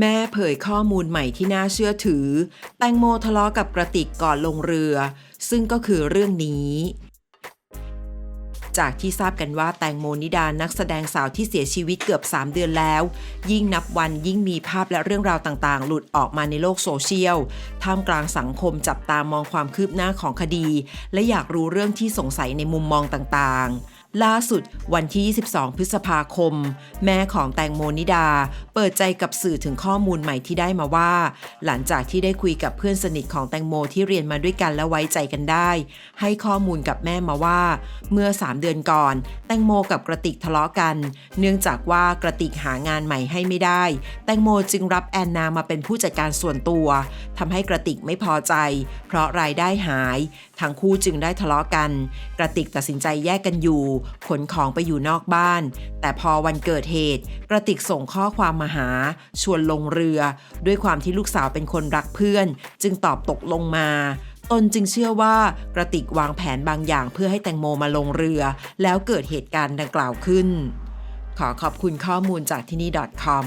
แม่เผยข้อมูลใหม่ที่น่าเชื่อถือ แตงโมทะเลาะกับกระติกก่อนลงเรือ ซึ่งก็คือเรื่องนี้ จากที่ทราบกันว่าแตงโมนิดานักแสดงสาวที่เสียชีวิตเกือบ 3 เดือนแล้ว ยิ่งนับวันยิ่งมีภาพและเรื่องราวต่างๆ หลุดออกมาในโลกโซเชียล ท่ามกลางสังคมจับตามองความคืบหน้าของคดี และอยากรู้เรื่องที่สงสัยในมุมมองต่างๆ ล่าสุดวันที่ 22 พฤษภาคม แม่ของแตงโมนิดา เปิดใจกับสื่อถึงข้อมูลใหม่ที่ได้มาว่า หลังจากที่ได้คุยกับเพื่อนสนิทของแตงโมที่เรียนมาด้วยกันและไว้ใจกันได้ ให้ข้อมูลกับแม่มาว่า เมื่อ 3 เดือนก่อน แตงโมกับกระติกทะเลาะกัน เนื่องจากว่ากระติกหางานใหม่ให้ไม่ได้ แตงโมจึงรับแอนนามาเป็นผู้จัดการส่วนตัวทำให้กระติกไม่พอใจ เพราะรายได้หาย ทั้งคู่จึงได้ทะเลาะกัน กระติกตัดสินใจแยกกันอยู่ขนของไปอยู่นอกบ้าน แต่พอวันเกิดเหตุ กระติกส่งข้อความมาหา ชวนลงเรือ ด้วยความที่ลูกสาวเป็นคนรักเพื่อน จึงตอบตกลงมาตนจึงเชื่อว่ากระติกวางแผนบางอย่างเพื่อให้แตงโมมาลงเรือ แล้วเกิดเหตุการณ์ดังกล่าวขึ้น ขอขอบคุณข้อมูลจากที่นี่ .com